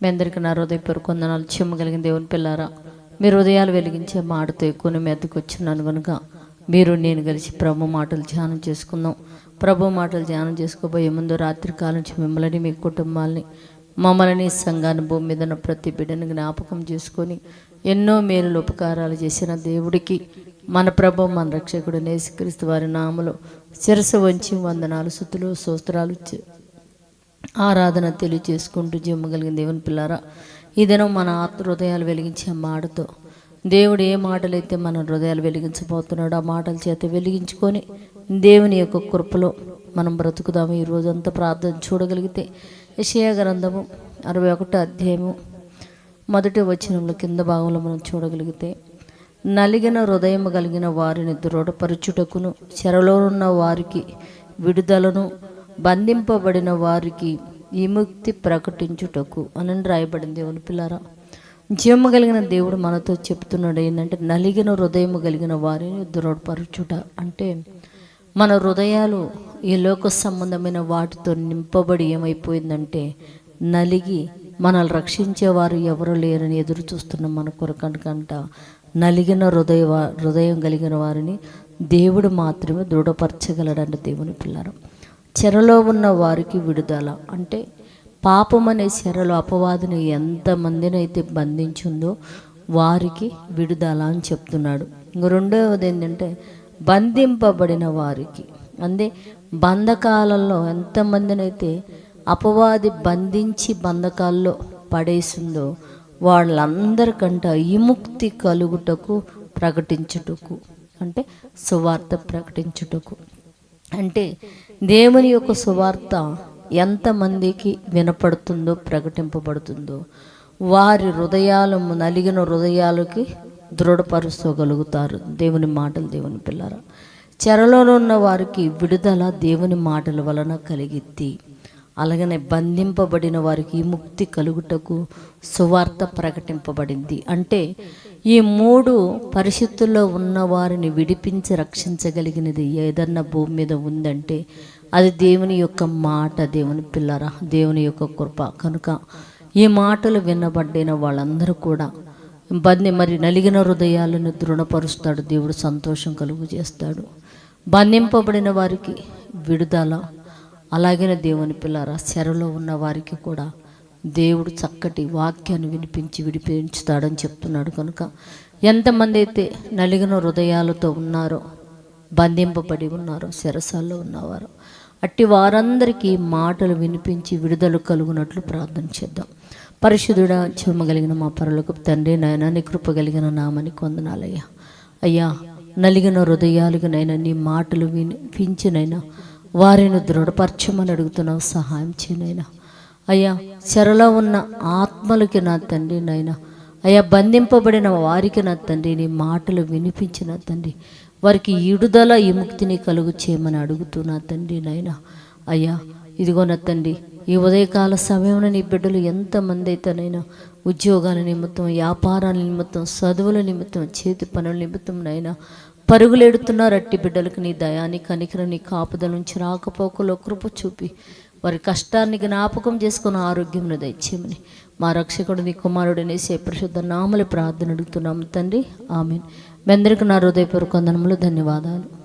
మీ అందరికీ నా హృదయపూర్వక వందనాలు. చెమ్మగలిగిన దేవుని పిల్లారా మీరు హృదయాలు వెలిగించే మాటతో ఎక్కువ మెద్దకు వచ్చినాను కనుక మీరు నేను కలిసి ప్రభు మాటలు ధ్యానం చేసుకుందాం. ప్రభు మాటలు ధ్యానం చేసుకోబోయే ముందు రాత్రి కాలం నుంచి మిమ్మల్ని మీ కుటుంబాలని మమ్మల్ని సంఘాన్ని భూమి మీద ఉన్న ప్రతి బిడ్డను జ్ఞాపకం చేసుకొని ఎన్నో మేలు ఉపకారాలు చేసిన దేవుడికి మన ప్రభు మన రక్షకుడు నేసుక్రీస్తు వారి నామలో శిరసు వంచి వందనాలు సుతులు సూత్రాలు ఆరాధన తెలియచేసుకుంటూ జమ్మగలిగిన దేవుని పిల్లారా ఈ దినం మన ఆత్మ హృదయాలు వెలిగించే మాటతో దేవుడు ఏ మాటలైతే మన హృదయాలు వెలిగించబోతున్నాడో ఆ మాటల చేత వెలిగించుకొని దేవుని యొక్క కృపలో మనం బ్రతుకుదాము. ఈ రోజంతా ప్రార్థన చూడగలిగితే యెషయా గ్రంథము అరవై ఒకటో అధ్యాయము మొదటి వచనంలో కింద భాగంలో మనం చూడగలిగితే నలిగిన హృదయం కలిగిన వారిని దృఢపరచుటకును చెరలో ఉన్న వారికి విడుదలను బంధింపబడిన వారికి విముక్తి ప్రకటించుటకు. అని రాయబడింది దేవుని పిల్లారా? జీవము కలిగిన దేవుడు మనతో చెప్తున్నాడు ఏంటంటే నలిగిన హృదయం కలిగిన వారిని దృఢపరచుట. అంటే మన హృదయాలు ఈ లోక సంబంధమైన వాటితో నింపబడి ఏమైపోయిందంటే నలిగి మనల్ని రక్షించేవారు ఎవరు లేరని ఎదురు చూస్తున్నాం మన కొరకనుకంట నలిగిన హృదయ వా- హృదయం కలిగిన వారిని దేవుడు మాత్రమే దృఢపరచగలడంట దేవుని పిల్లరు. చెరలో ఉన్న వారికి విడుదల. అంటే పాపం అనే చెరలో అపవాదిని ఎంతమందిని అయితే బంధించిందో వారికి విడుదల అని చెప్తున్నాడు. ఇంక రెండవది ఏంటంటే బంధింపబడిన వారికి. అంటే బంధకాలలో ఎంతమందినైతే అపవాది బంధించి బంధకాల్లో పడేసిందో వాళ్ళందరికంట విముక్తి కలుగుటకు ప్రకటించుటకు అంటే సువార్త ప్రకటించుటకు. అంటే దేవుని యొక్క సువార్త ఎంతమందికి వినపడుతుందో ప్రకటింపబడుతుందో వారి హృదయాలు నలిగిన హృదయాలకి దృఢపరుచుకోగలుగుతారు దేవుని మాటలు దేవుని పిల్లరా. చెరలో ఉన్న వారికి విడుదల దేవుని మాటల వలన కలిగిద్ది. అలాగనే బంధింపబడిన వారికి ముక్తి కలుగుటకు సువార్త ప్రకటింపబడింది. అంటే ఈ మూడు పరిస్థితుల్లో ఉన్న వారిని విడిపించి రక్షించగలిగినది ఏదన్నా భూమి మీద ఉందంటే అది దేవుని యొక్క మాట దేవుని పిల్లరా దేవుని యొక్క కృప. కనుక ఈ మాటలు వినబడిన వాళ్ళందరూ కూడా బంది మరి నలిగిన హృదయాలను దృఢపరుస్తాడు. దేవుడు సంతోషం కలుగు చేస్తాడు. బంధింపబడిన వారికి విడుదల అలాగే దేవుని పిల్లరా చెరలో ఉన్న వారికి కూడా దేవుడు చక్కటి వాక్యాన్ని వినిపించి విడిపించుతాడని చెప్తున్నాడు కనుక. ఎంతమంది అయితే నలిగిన హృదయాలతో ఉన్నారో బంధింపబడి ఉన్నారో శరసాల్లో ఉన్నవారు అట్టి వారందరికీ మాటలు వినిపించి విడుదల కలుగునట్లు ప్రార్థన చేద్దాం. పరిశుద్ధుడ చూమగలిగిన మా పరులకు తండ్రి నాయన నీ కృప కలిగిన నామని కొందనాలయ్యా అయ్యా నలిగిన హృదయాలకు నైనా నీ మాటలు వినిపించినైనా వారిని దృఢపరచమని అడుగుతున్నావు సహాయం చేయనైనా అయ్యా చెరలో ఉన్న ఆత్మలకి నా తండ్రి నైనా అయ్యా బంధింపబడిన వారికి నా తండ్రి నీ మాటలు వినిపించిన తండ్రి. వారికి ఇడుదల విముక్తిని కలుగు చేయమని అడుగుతున్నా తండ్రి నాయన. అయ్యా ఇదిగో నా తండ్రి ఈ ఉదయకాల సమయంలో నీ బిడ్డలు ఎంతమంది అయితేనైనా ఉద్యోగాల నిమిత్తం వ్యాపారాల నిమిత్తం చదువుల నిమిత్తం చేతి పనుల నిమిత్తం నైనా పరుగులెడుతున్నారు రట్టి బిడ్డలకు నీ దయాన్ని కనికర నీ కాపుదల నుంచి రాకపోకలో కృప చూపి వారి కష్టాన్ని జ్ఞాపకం చేసుకున్న ఆరోగ్యం దయచేయమని. మా రక్షకుడు నీ కుమారుడు నేసే పరిశుద్ధ ప్రార్థన అడుగుతున్నాము తండ్రి. ఆమెను. మీ అందరికీ నా హృదయపూర్వక వందనములు ధన్యవాదాలు.